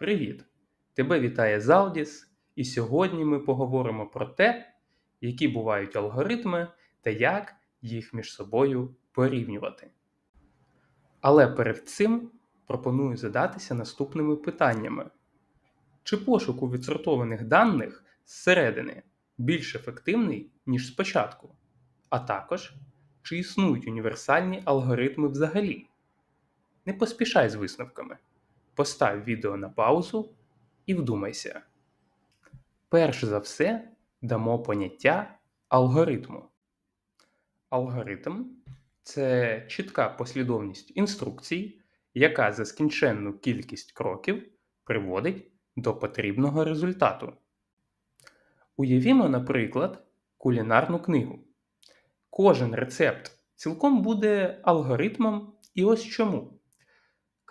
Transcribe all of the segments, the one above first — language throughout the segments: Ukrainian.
Привіт! Тебе вітає Залдіс, і сьогодні ми поговоримо про те, які бувають алгоритми та як їх між собою порівнювати. Але перед цим пропоную задатися наступними питаннями: чи пошук у відсортованих даних зсередини більш ефективний, ніж спочатку? А також, чи існують універсальні алгоритми взагалі? Не поспішай з висновками. Постав відео на паузу і вдумайся. Перш за все дамо поняття алгоритму. Алгоритм це чітка послідовність інструкцій, яка за скінченну кількість кроків приводить до потрібного результату. Уявімо, наприклад, кулінарну книгу. Кожен рецепт цілком буде алгоритмом, і ось чому.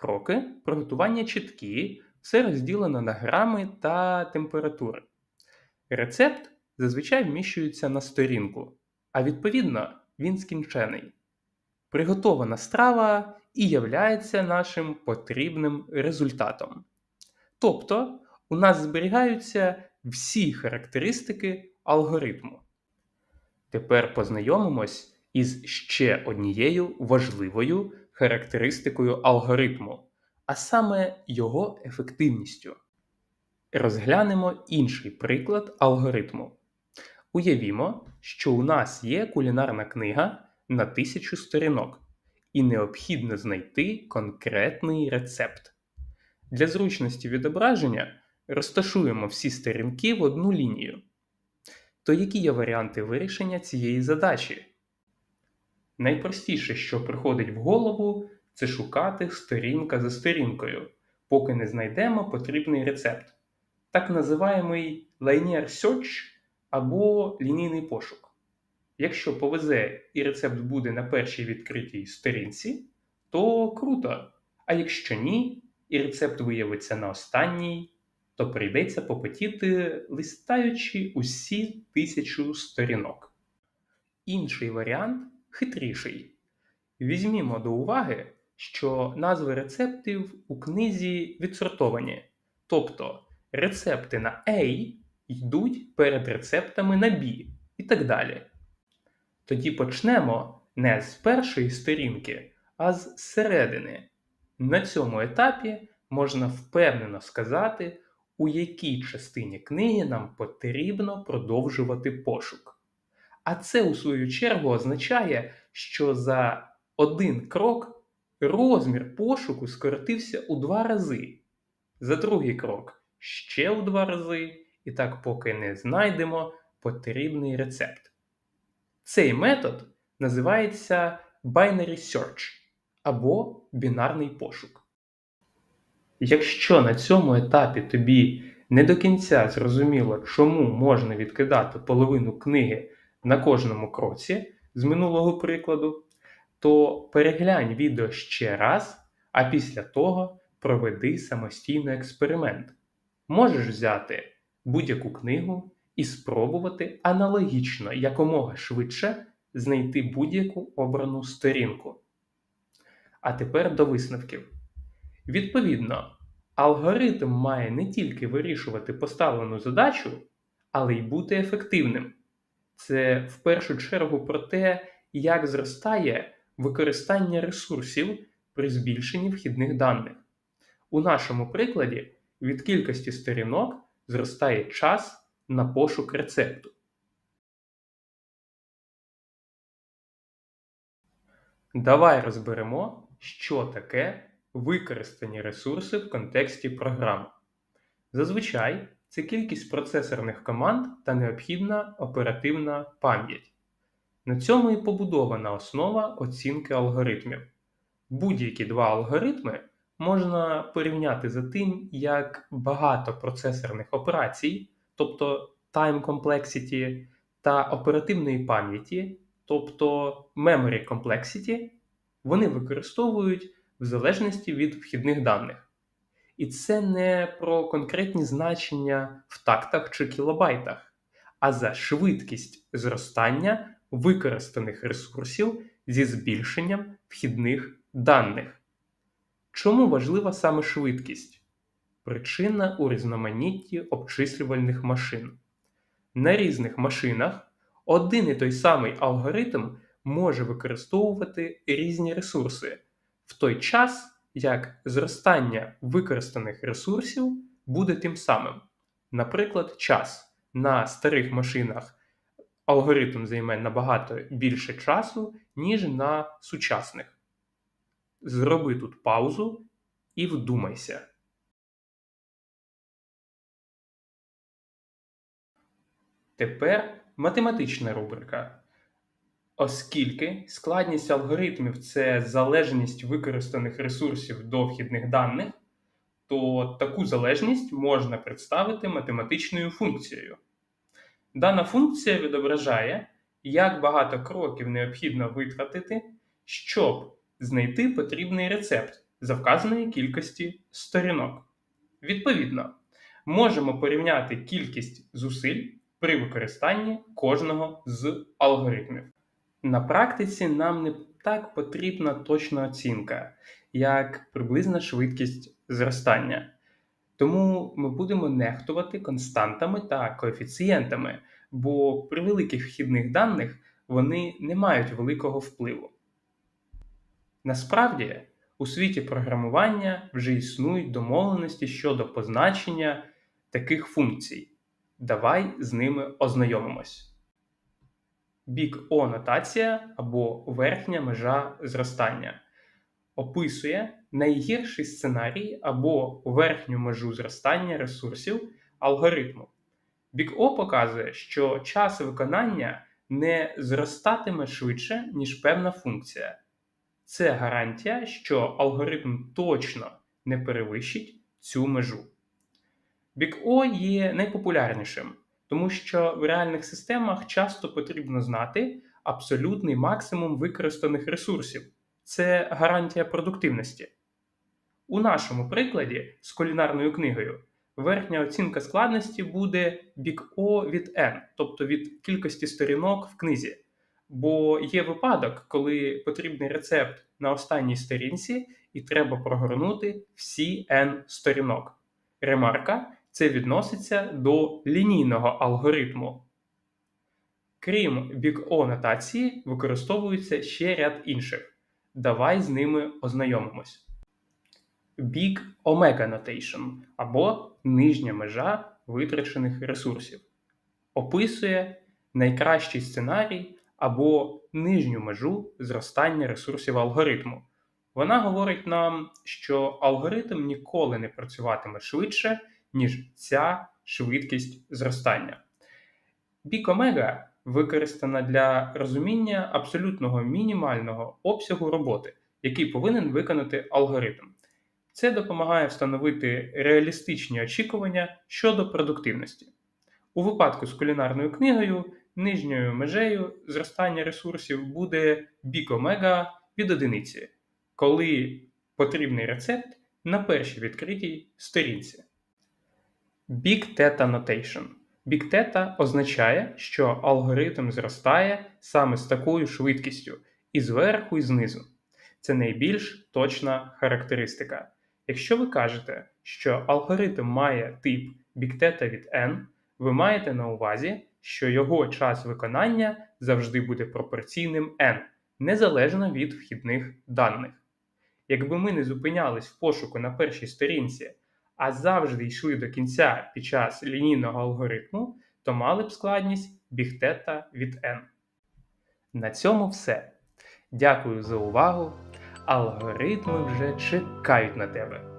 Кроки приготування чіткі, все розділено на грами та температури. Рецепт зазвичай вміщується на сторінку, а відповідно він скінчений. Приготована страва і являється нашим потрібним результатом. Тобто у нас зберігаються всі характеристики алгоритму. Тепер познайомимось із ще однією важливою характеристикою алгоритму, а саме його ефективністю. Розглянемо інший приклад алгоритму. Уявімо, що у нас є кулінарна книга на тисячу сторінок, і необхідно знайти конкретний рецепт. Для зручності відображення розташуємо всі сторінки в одну лінію. То які є варіанти вирішення цієї задачі? Найпростіше, що приходить в голову, це шукати сторінка за сторінкою, поки не знайдемо потрібний рецепт. Так називаємий linear search або лінійний пошук. Якщо повезе і рецепт буде на першій відкритій сторінці, то круто. А якщо ні, і рецепт виявиться на останній, то прийдеться попотіти, листаючи усі тисячу сторінок. Інший варіант хитріший. Візьмімо до уваги, що назви рецептів у книзі відсортовані. Тобто рецепти на A йдуть перед рецептами на B і так далі. Тоді почнемо не з першої сторінки, а з середини. На цьому етапі можна впевнено сказати, у якій частині книги нам потрібно продовжувати пошук. А це, у свою чергу, означає, що за один крок розмір пошуку скоротився у два рази. За другий крок ще у два рази, і так поки не знайдемо потрібний рецепт. Цей метод називається Binary Search або бінарний пошук. Якщо на цьому етапі тобі не до кінця зрозуміло, чому можна відкидати половину книги на кожному кроці з минулого прикладу, то переглянь відео ще раз, а після того проведи самостійно експеримент. Можеш взяти будь-яку книгу і спробувати аналогічно якомога швидше знайти будь-яку обрану сторінку. А тепер до висновків. Відповідно, алгоритм має не тільки вирішувати поставлену задачу, але й бути ефективним. Це в першу чергу про те, як зростає використання ресурсів при збільшенні вхідних даних. У нашому прикладі від кількості сторінок зростає час на пошук рецепту. Давай розберемо, що таке використані ресурси в контексті програми. Зазвичай це кількість процесорних команд та необхідна оперативна пам'ять. На цьому і побудована основа оцінки алгоритмів. Будь-які два алгоритми можна порівняти за тим, як багато процесорних операцій, тобто time complexity, та оперативної пам'яті, тобто memory complexity, вони використовують в залежності від вхідних даних. І це не про конкретні значення в тактах чи кілобайтах, а за швидкість зростання використаних ресурсів зі збільшенням вхідних даних. Чому важлива саме швидкість? причина у різноманітті обчислювальних машин. На різних машинах один і той самий алгоритм може використовувати різні ресурси, в той час як зростання використаних ресурсів буде тим самим. Наприклад, час на старих машинах алгоритм займе набагато більше часу, ніж на сучасних. Зроби тут паузу і вдумайся. Тепер математична рубрика. Оскільки складність алгоритмів це залежність використаних ресурсів до вхідних даних, то таку залежність можна представити математичною функцією. Дана функція відображає, як багато кроків необхідно витратити, щоб знайти потрібний рецепт за вказаної кількості сторінок. Відповідно, можемо порівняти кількість зусиль при використанні кожного з алгоритмів. На практиці нам не так потрібна точна оцінка, як приблизна швидкість зростання. Тому ми будемо нехтувати константами та коефіцієнтами, бо при великих вхідних даних вони не мають великого впливу. Насправді, у світі програмування вже існують домовленості щодо позначення таких функцій. Давай з ними ознайомимось. Бік О нотація або верхня межа зростання описує найгірший сценарій або верхню межу зростання ресурсів алгоритму. Бік О показує, що час виконання не зростатиме швидше, ніж певна функція. Це гарантія, що алгоритм точно не перевищить цю межу. Бік О є найпопулярнішим тому що в реальних системах часто потрібно знати абсолютний максимум використаних ресурсів. Це гарантія продуктивності. У нашому прикладі з кулінарною книгою верхня оцінка складності буде бік О від N, тобто від кількості сторінок в книзі. Бо є випадок, коли потрібний рецепт на останній сторінці, і треба прогорнути всі N сторінок. Ремарка, це відноситься до лінійного алгоритму. Крім бік О нотації, використовується ще ряд інших. Давай з ними ознайомимось. Big Omega Notation або нижня межа витрачених ресурсів. Описує найкращий сценарій або нижню межу зростання ресурсів алгоритму. Вона говорить нам, що алгоритм ніколи не працюватиме швидше, ніж ця швидкість зростання. Бік омега використана для розуміння абсолютного мінімального обсягу роботи, який повинен виконати алгоритм. Це допомагає встановити реалістичні очікування щодо продуктивності. У випадку з кулінарною книгою нижньою межею зростання ресурсів буде бік омега від одиниці, коли потрібний рецепт на першій відкритій сторінці. Big Theta Notation. Big Theta означає, що алгоритм зростає саме з такою швидкістю і зверху, і знизу. Це найбільш точна характеристика. Якщо ви кажете, що алгоритм має тип Big Theta від N, ви маєте на увазі, що його час виконання завжди буде пропорційним n, незалежно від вхідних даних. Якби ми не зупинялись в пошуку на першій сторінці, а завжди йшли до кінця під час лінійного алгоритму, то мали б складність бігтета від n. На цьому все. Дякую за увагу. Алгоритми вже чекають на тебе.